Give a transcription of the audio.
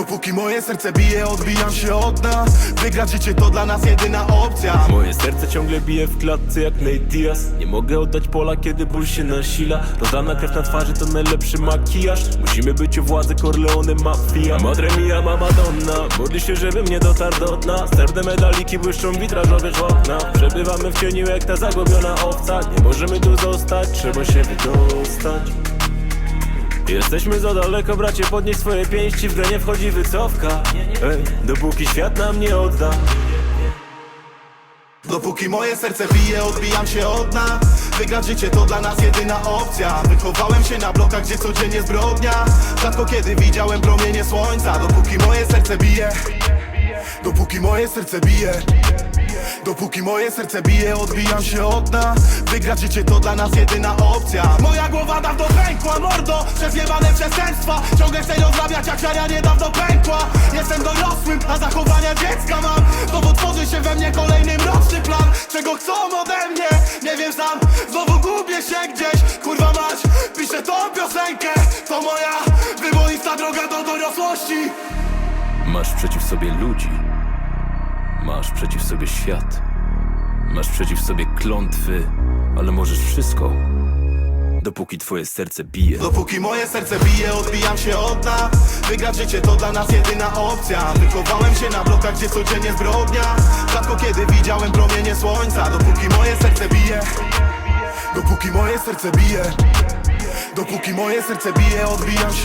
Dopóki moje serce bije, odbijam się od dna Wygrać życie to dla nas jedyna opcja. Moje serce ciągle bije w klatce jak Nate Diaz. Nie mogę oddać pola, kiedy ból się nasila. Rozdana krew na twarzy to najlepszy makijaż. Musimy być u władzy, Corleone mafia. Madre mia, mama donna. Modli się, żebym nie dotarł do dna. Srebrne medaliki błyszczą witrażowe okna. Przebywamy w cieniu jak ta zagubiona owca. Nie możemy tu zostać, trzeba się wydostać Jesteśmy za daleko, bracie, podnieś swoje pięści W grę nie wchodzi wycofka. Ej, dopóki świat nam nie odda. Dopóki moje serce bije, odbijam się od dna Wygrać życie to dla nas jedyna opcja. Wychowałem się na blokach, gdzie codziennie zbrodnia. Rzadko kiedy widziałem promienie słońca. Dopóki moje serce bije Dopóki moje serce bije Dopóki moje serce bije, odbijam się od dna. Wygrać życie to dla nas jedyna opcja. Moja głowa dawno pękła, mordo. Przez jebane przestępstwa. Ciągle chcę rozmawiać jak żaria niedawno pękła. Jestem dorosłym, a zachowania dziecka mam. Znowu tworzy się we mnie kolejny mroczny plan. Czego chcą ode mnie, nie wiem sam Znowu gubię się gdzieś, kurwa mać Piszę tą piosenkę, to moja Wyboista droga do dorosłości. Masz przeciw sobie ludzi, masz przeciw sobie świat, masz przeciw sobie klątwy, ale możesz wszystko, dopóki twoje serce bije. Dopóki moje serce bije, odbijam się od dna Wygrać życie to dla nas jedyna opcja. Wychowałem się na blokach, gdzie codziennie zbrodnia. Rzadko kiedy widziałem promienie słońca. Dopóki moje serce bije Dopóki moje serce bije Dopóki moje serce bije, odbijam się